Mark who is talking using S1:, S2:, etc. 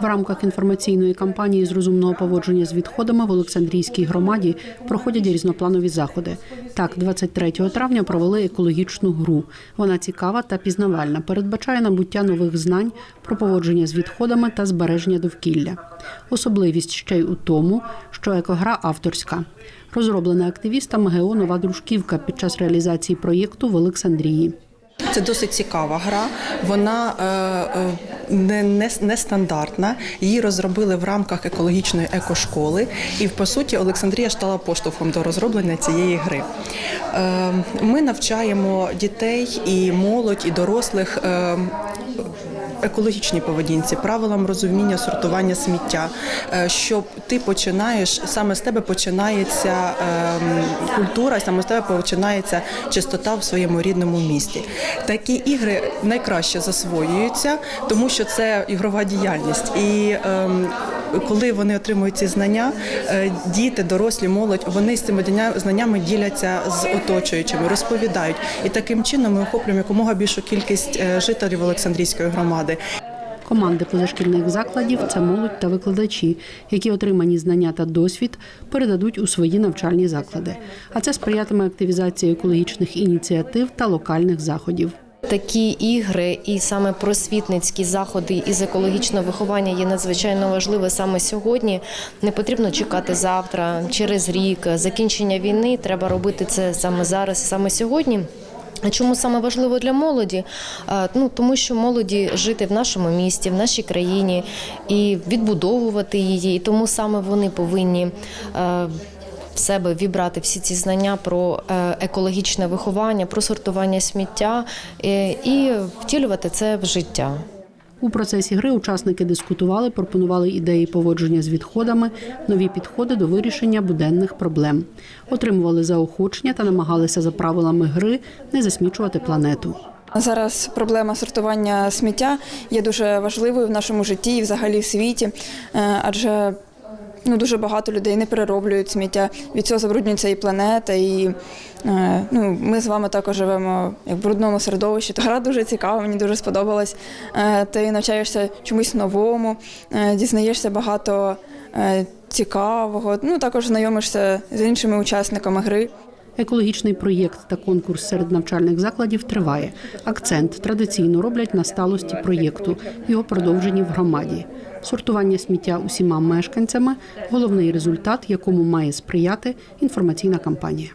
S1: В рамках інформаційної кампанії з розумного поводження з відходами в Олександрійській громаді проходять різнопланові заходи. Так, 23 травня провели екологічну гру. Вона цікава та пізнавальна, передбачає набуття нових знань про поводження з відходами та збереження довкілля. Особливість ще й у тому, що екогра авторська. Розроблена активістами ГО Нова Дружківка під час реалізації проєкту в Олександрії.
S2: Це досить цікава гра. Вона е, е, не, не, не. Її розробили в рамках екологічної екошколи. І по суті Олександрія стала поштовхом до розроблення цієї гри. Е, ми навчаємо дітей і молодь, і дорослих. Екологічній поведінці, правилам розуміння сортування сміття, е, що ти починаєш саме з тебе починається ем, культура, саме з тебе починається чистота в своєму рідному місті. Такі ігри найкраще засвоюються, тому що це ігрова діяльність. І ем, коли вони отримують ці знання, е, діти, дорослі, молодь, вони з цими знаннями діляться з оточуючими, розповідають. І таким чином ми охоплюємо якомога більшу кількість е, жителів Олександрійської громади.
S1: Команди позашкільних закладів це молодь та викладачі, які отримані знання та досвід передадуть у свої навчальні заклади. А це сприятиме активізації екологічних ініціатив та локальних заходів.
S3: Такі ігри і саме просвітницькі заходи із екологічного виховання є надзвичайно важливі саме сьогодні. Не потрібно чекати завтра, через рік, закінчення війни. Треба робити це саме зараз, саме сьогодні. Чому саме важливо для молоді? Ну тому що молоді жити в нашому місті, в нашій країні і відбудовувати її. І тому саме вони повинні в себе вібрати всі ці знання про е, екологічне виховання, про сортування сміття е, і втілювати це в життя.
S1: У процесі гри учасники дискутували, пропонували ідеї поводження з відходами, нові підходи до вирішення буденних проблем, отримували заохочення та намагалися за правилами гри не засмічувати планету.
S4: Зараз проблема сортування сміття є дуже важливою в нашому житті і взагалі в світі, е, адже ну, дуже багато людей не перероблюють сміття. Від цього забруднюється і планета, і е, ну, ми з вами також живемо як в брудному середовищі. Та гра дуже цікава, мені дуже сподобалась. Е, Ти навчаєшся чомусь новому, е, дізнаєшся багато цікавого. Ну також знайомишся з іншими учасниками гри.
S1: Екологічний проєкт та конкурс серед навчальних закладів триває. Акцент традиційно роблять на сталості проєкту, його продовженні в громаді. Сортування сміття усіма мешканцями головний результат, якому має сприяти інформаційна кампанія.